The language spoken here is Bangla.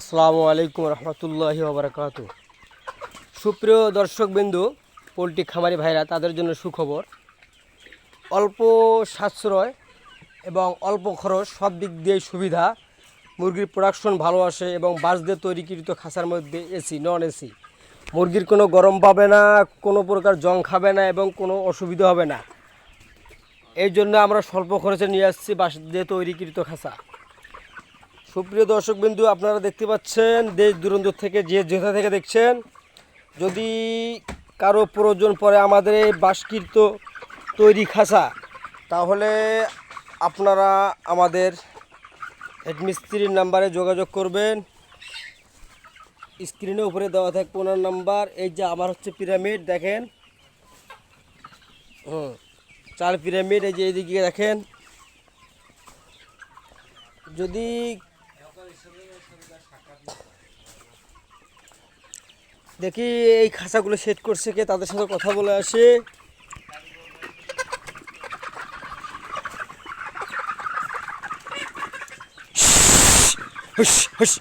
আসসালামু আলাইকুম রহমতুল্লাহি ওবরাকাত সুপ্রিয় দর্শকবিন্দু, পোলট্রি খামারি ভাইরা, তাদের জন্য সুখবর। অল্প সাশ্রয় এবং অল্প খরচ সব দিক দিয়ে সুবিধা। মুরগির প্রোডাকশন ভালো আসে এবং বাঁশ দিয়ে তৈরিকৃত খাঁচার মধ্যে এসি নন এসি মুরগির কোনো গরম পাবে না, কোনো প্রকার জং খাবে না এবং কোনো অসুবিধা হবে না। এই জন্য আমরা স্বল্প খরচে নিয়ে আসছি বাঁশ দিয়ে তৈরিকৃত খাঁচা। সুপ্রিয় দর্শকবিন্দু, আপনারা দেখতে পাচ্ছেন দেশ দূরান্ত থেকে যে যেথা থেকে দেখছেন, যদি কারও প্রয়োজন পড়ে আমাদের এই বাসকৃত তৈরি খাসা তাহলে আপনারা আমাদের হেডমিস্ত্রির নাম্বারে যোগাযোগ করবেন। স্ক্রিনের উপরে দেওয়া থাকবে ওনার নাম্বার। এই যে আমার হচ্ছে পিরামিড, দেখেন। হুম, চার পিরামিড, এই যে এইদিকে দেখেন। যদি দেখি এই খাঁচাগুলো সেট করছে কে তাদের সাথে কথা বলে আসে হুস, হুস।